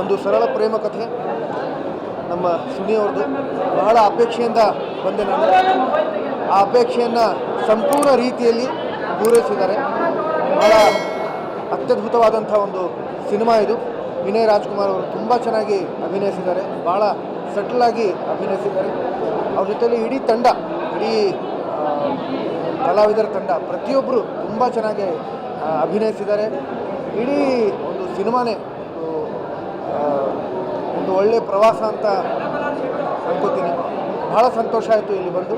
ಒಂದು ಸರಳ ಪ್ರೇಮ ಕಥೆ. ನಮ್ಮ ಸುನಿಯವ್ರದ್ದು ಬಹಳ ಅಪೇಕ್ಷೆಯಿಂದ ಬಂದೆ ನಾನು. ಆ ಅಪೇಕ್ಷೆಯನ್ನು ಸಂಪೂರ್ಣ ರೀತಿಯಲ್ಲಿ ಪೂರೈಸಿದ್ದಾರೆ. ಬಹಳ ಅತ್ಯದ್ಭುತವಾದಂಥ ಒಂದು ಸಿನಿಮಾ ಇದು. ವಿನಯ್ ರಾಜ್ಕುಮಾರ್ ಅವರು ತುಂಬ ಚೆನ್ನಾಗಿ ಅಭಿನಯಿಸಿದ್ದಾರೆ. ಭಾಳ ಸಟ್ಲಾಗಿ ಅಭಿನಯಿಸಿದ್ದಾರೆ. ಅವ್ರ ಜೊತೆಯಲ್ಲಿ ಇಡೀ ತಂಡ, ಇಡೀ ಕಲಾವಿದರ ತಂಡ ಪ್ರತಿಯೊಬ್ಬರು ತುಂಬ ಚೆನ್ನಾಗಿ ಅಭಿನಯಿಸಿದ್ದಾರೆ. ಇಡೀ ಒಂದು ಸಿನಿಮಾನೇ ಒಂದು, ಒಳ್ಳೆಯ ಪ್ರವಾಸ ಅಂತ ಅನ್ಕೋತೀನಿ. ಭಾಳ ಸಂತೋಷ ಆಯಿತು ಇಲ್ಲಿ ಬಂದು.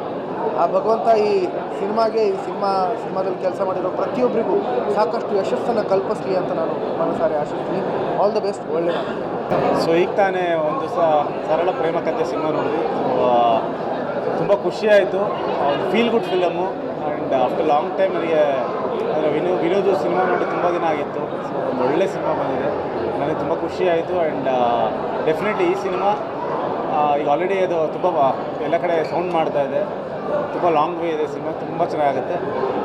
ಆ ಭಗವಂತ ಈ ಸಿನಿಮಾಗೆ ಈ ಸಿನಿಮಾ ಸಿನಿಮಾದಲ್ಲಿ ಕೆಲಸ ಮಾಡಿರೋ ಪ್ರತಿಯೊಬ್ಬರಿಗೂ ಸಾಕಷ್ಟು ಯಶಸ್ಸನ್ನು ಕಲ್ಪಿಸಲಿ ಅಂತ ನಾನು ಮನಸಾರೆ ಆಶಿಸ್ತೀನಿ. ಆಲ್ ದ ಬೆಸ್ಟ್ ಒಳ್ಳೆಯ ಸೊ ಈಗ ತಾನೇ ಒಂದು ದಿವಸ ಸರಳ ಪ್ರೇಮ ಕಥೆ ಸಿನಿಮಾ ನೋಡಿದ್ವಿ. ತುಂಬ ಖುಷಿಯಾಯಿತು feel good film and after long time ನನಗೆ, ಅಂದರೆ ವಿನೋ, ವಿನೋದು ಸಿನಿಮಾ ನೋಡಿ ತುಂಬ ದಿನ ಆಗಿತ್ತು. ಸೊ ಒಂದು ಒಳ್ಳೆ ಸಿನಿಮಾ ಬಂದಿದೆ. ನನಗೆ ತುಂಬ ಖುಷಿ ಆಯಿತು ಆ್ಯಂಡ್ ಡೆಫಿನೆಟ್ಲಿ ಈ ಸಿನಿಮಾ ಈಗ ಆಲ್ರೆಡಿ ಅದು ತುಂಬ ಎಲ್ಲ ಕಡೆ ಸೌಂಡ್ ಮಾಡ್ತಾ ಇದೆ. ತುಂಬ ಲಾಂಗ್ ವೇ ಇದೆ ಸಿನಿಮಾ, ತುಂಬ ಚೆನ್ನಾಗುತ್ತೆ.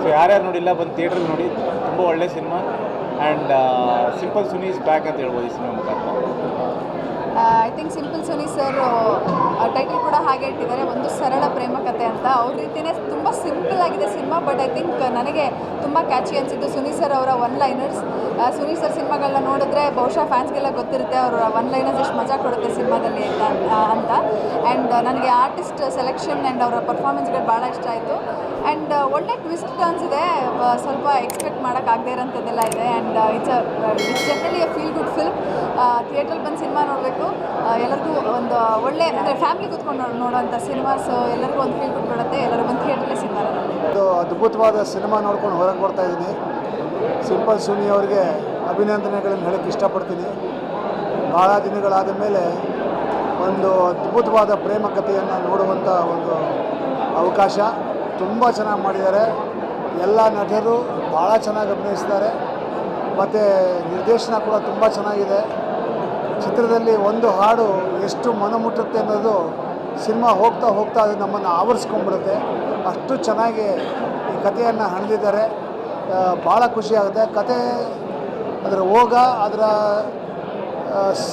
ಸೊ ಯಾರ್ಯಾರು ನೋಡಿಲ್ಲ, ಬಂದು ಥಿಯೇಟ್ರಲ್ಲಿ ನೋಡಿ. ತುಂಬ ಒಳ್ಳೆ cinema. And Simple Suni's back ಅಂತ ಹೇಳ್ಬೋದು ಈ ಸಿನಿಮಾ ಮುಖಾಂತರ. I think Simple Suni sir title ಕೂಡ ಹಾಗೆ ಇಟ್ಟಿದ್ದಾರೆ. ಒಂದು ಸರಳ ಪ್ರೇಮ ಕಥೆ ಅಂತ. ಅವ್ರ ರೀತಿಯೇ ತುಂಬ ಸಿಂಪಲ್ ಆಗಿದೆ ಸಿನಿಮಾ ಬಟ್ ಐ ಥಿಂಕ್ ನನಗೆ ತುಂಬ ಕ್ಯಾಚಿ ಅನಿಸಿದ್ದು ಸುನಿ ಸರ್ ಅವರ ಒನ್ ಲೈನರ್ಸ್ ಸುನಿ ಸರ್ ಸಿನಿಮಾಗಳನ್ನ ನೋಡಿದ್ರೆ ಬಹುಶಃ ಫ್ಯಾನ್ಸ್ಗೆಲ್ಲ ಗೊತ್ತಿರುತ್ತೆ. ಅವರ ಒನ್ ಲೈನರ್ಸ್ ಎಷ್ಟು ಮಜಾ ಕೊಡುತ್ತೆ ಸಿನಿಮಾದಲ್ಲಿ ಅಂತ ಅಂತ. ಆ್ಯಂಡ್ ನನಗೆ ಆರ್ಟಿಸ್ಟ್ ಸೆಲೆಕ್ಷನ್ ಆ್ಯಂಡ್ ಅವರ ಪರ್ಫಾರ್ಮೆನ್ಸ್ಗಳು ಭಾಳ ಇಷ್ಟ ಆಯಿತು. ಆ್ಯಂಡ್ ಒಳ್ಳೆ ಟ್ವಿಸ್ಟ್ ಟರ್ನ್ಸ್ ಇದೆ ಸ್ವಲ್ಪ ಎಕ್ಸ್ಪೆಕ್ಟ್ ಮಾಡೋಕ್ಕಾಗದೇ ಇರೋಂಥದ್ದೆಲ್ಲ ಇದೆ. And it's it's definitely a feel good film ಥಿಯೇಟ್ರಲ್ಲಿ ಬಂದು ಸಿನಿಮಾ ನೋಡಬೇಕು. ಎಲ್ಲರಿಗೂ ಒಂದು ಒಳ್ಳೆ, ಅಂದರೆ ಫ್ಯಾಮಿಲಿ ಕೂತ್ಕೊಂಡು ನೋಡ್- ನೋಡೋವಂಥ ಸಿನಿಮಾ ಸೊ ಎಲ್ಲರಿಗೂ ಒಂದು ಫೀಲ್ ಗುಡ್ ಕೊಡುತ್ತೆ ಎಲ್ಲರೂ ಬಂದು ಥಿಯೇಟ್ರಲ್ಲೇ ಸಿನಿಮಾ ಇದು ಅದ್ಭುತವಾದ ಸಿನಿಮಾ ನೋಡ್ಕೊಂಡು ಹೊರಗೆ ಬರ್ತಾ ಇದ್ದೀನಿ ಸಿಂಪಲ್ ಸುನಿ ಅವರಿಗೆ ಅಭಿನಂದನೆಗಳನ್ನು ಹೇಳಕ್ಕೆ ಇಷ್ಟಪಡ್ತೀನಿ. ಭಾಳ ದಿನಗಳಾದ ಮೇಲೆ ಒಂದು ಅದ್ಭುತವಾದ ಪ್ರೇಮ ಕಥೆಯನ್ನು ನೋಡುವಂಥ ಒಂದು ಅವಕಾಶ. ತುಂಬ ಚೆನ್ನಾಗಿ ಮಾಡಿದ್ದಾರೆ. ಎಲ್ಲ ನಟರು ಭಾಳ ಚೆನ್ನಾಗಿ ಅಭಿನಯಿಸಿದ್ದಾರೆ ಮತ್ತು ನಿರ್ದೇಶನ ಕೂಡ ತುಂಬ ಚೆನ್ನಾಗಿದೆ. ಚಿತ್ರದಲ್ಲಿ ಒಂದು ಹಾಡು ಎಷ್ಟು ಮನಮುಟ್ಟುತ್ತೆ ಅನ್ನೋದು ಸಿನಿಮಾ ಹೋಗ್ತಾ ಹೋಗ್ತಾ ಅದು ನಮ್ಮನ್ನು ಆವರಿಸ್ಕೊಂಡ್ಬಿಡುತ್ತೆ. ಅಷ್ಟು ಚೆನ್ನಾಗಿ ಈ ಕಥೆಯನ್ನು ಹಣದಿದ್ದಾರೆ. ಭಾಳ ಖುಷಿಯಾಗುತ್ತೆ ಕತೆ ಅದರ ಹೋಗ, ಅದರ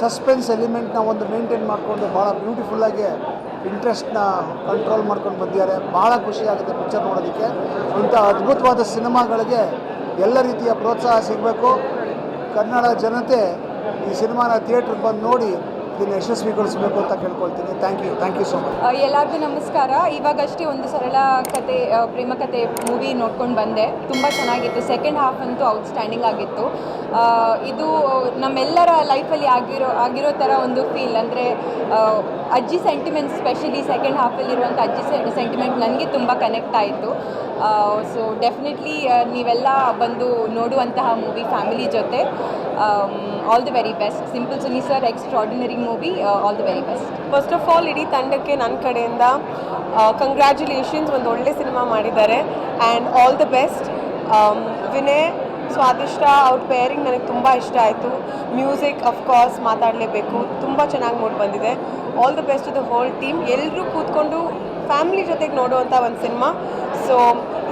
ಸಸ್ಪೆನ್ಸ್ ಎಲಿಮೆಂಟ್ನ ಒಂದು ಮೇಂಟೈನ್ ಮಾಡಿಕೊಂಡು ಭಾಳ ಬ್ಯೂಟಿಫುಲ್ಲಾಗಿ ಇಂಟ್ರೆಸ್ಟ್ನ ಕಂಟ್ರೋಲ್ ಮಾಡ್ಕೊಂಡು ಬಂದಿದ್ದಾರೆ. ಭಾಳ ಖುಷಿಯಾಗುತ್ತೆ ಪಿಕ್ಚರ್ ನೋಡೋದಕ್ಕೆ. ಇಂಥ ಅದ್ಭುತವಾದ ಸಿನಿಮಾಗಳಿಗೆ ಎಲ್ಲ ರೀತಿಯ ಪ್ರೋತ್ಸಾಹ ಸಿಗಬೇಕು. ಕನ್ನಡ ಜನತೆ ಈ ಸಿನಿಮಾನ ಥಿಯೇಟ್ರಿಗೆ ಬಂದು ನೋಡಿ ಇದನ್ನು ಯಶಸ್ವಿಗೊಳಿಸಬೇಕು ಅಂತ ಕೇಳ್ಕೊಳ್ತೀನಿ. Thank you thank you so much ಎಲ್ಲರಿಗೂ ನಮಸ್ಕಾರ. ಇವಾಗಷ್ಟೇ ಒಂದು ಸರಳ ಕತೆ ಪ್ರೇಮ ಕತೆ ಮೂವಿ ನೋಡ್ಕೊಂಡು ಬಂದೆ. ತುಂಬ ಚೆನ್ನಾಗಿತ್ತು. ಸೆಕೆಂಡ್ ಹಾಫ್ ಅಂತೂ ಔಟ್ಸ್ಟ್ಯಾಂಡಿಂಗ್ ಆಗಿತ್ತು. ಇದು ನಮ್ಮೆಲ್ಲರ ಲೈಫಲ್ಲಿ ಆಗಿರೋ ಆಗಿರೋ ಥರ ಒಂದು ಫೀಲ್ ಅಂದರೆ ಅಜ್ಜಿ ಸೆಂಟಿಮೆಂಟ್ ಸ್ಪೆಷಲಿ ಸೆಕೆಂಡ್ ಹಾಫಲ್ಲಿರುವಂಥ ಅಜ್ಜಿ ಸೆಂಟಿಮೆಂಟ್ ನನಗೆ ತುಂಬ ಕನೆಕ್ಟ್ ಆಯಿತು. ಸೊ ಡೆಫಿನೆಟ್ಲಿ ನೀವೆಲ್ಲ ಬಂದು ನೋಡುವಂತಹ ಮೂವಿ ಫ್ಯಾಮಿಲಿ ಜೊತೆ. All the very best simple Suni sir extraordinary movie all the very best first of all ಇಡೀ ತಂಡಕ್ಕೆ ನನ್ನ ಕಡೆಯಿಂದ ಕಂಗ್ರ್ಯಾಚುಲೇಷನ್ಸ್ ಒಂದು ಒಳ್ಳೆ ಸಿನಿಮಾ ಮಾಡಿದ್ದಾರೆ. And all the best Vinay, Swadishta, ಅವ್ರ ಪೇರಿಂಗ್ ನನಗೆ ತುಂಬ ಇಷ್ಟ ಆಯಿತು. ಮ್ಯೂಸಿಕ್ ಅಫ್ಕೋರ್ಸ್ ಮಾತಾಡಲೇಬೇಕು. ತುಂಬ ಚೆನ್ನಾಗಿ ಮೂಡ್ ಬಂದಿದೆ. All the best the whole team ಎಲ್ಲರೂ ಕೂತ್ಕೊಂಡು ಫ್ಯಾಮಿಲಿ ಜೊತೆಗೆ ನೋಡುವಂಥ ಒಂದು ಸಿನಿಮಾ ಸೊ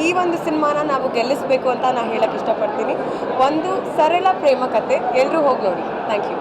ಈ ಒಂದು ಸಿನಿಮಾನ ನಾವು ಗೆಲ್ಲಿಸಬೇಕು ಅಂತ ನಾನು ಹೇಳಕ್ಕೆ ಇಷ್ಟಪಡ್ತೀನಿ. ಒಂದು ಸರಳ ಪ್ರೇಮ ಕತೆ. ಎಲ್ಲರೂ ಹೋಗಿ ನೋಡಿ. Thank you